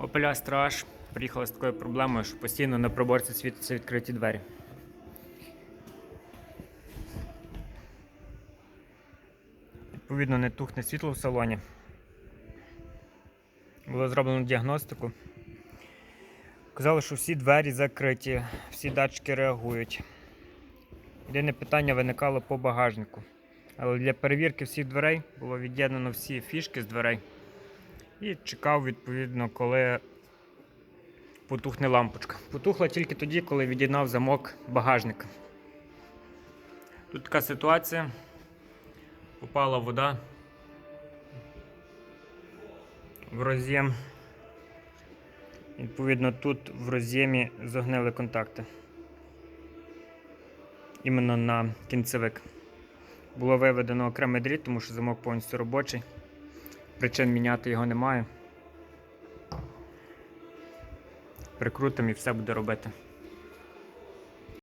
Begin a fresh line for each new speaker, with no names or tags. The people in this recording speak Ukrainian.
Astra H приїхала з такою проблемою, що постійно на проборці світяться відкриті двері. Відповідно, не тухне світло в салоні. Було зроблено діагностику. Казали, що всі двері закриті, всі датчики реагують. Єдине питання виникало по багажнику. Але для перевірки всіх дверей було від'єднано всі фішки з дверей. І чекав, відповідно, коли потухне лампочка. Потухла тільки тоді, коли від'єднав замок багажника. Тут така ситуація. Попала вода в роз'єм. Відповідно, тут в роз'ємі зогнили контакти. Іменно на кінцевик. Було виведено окремий дріт, тому що замок повністю робочий. Причин міняти його немає. Прикрутимо і все буде робити.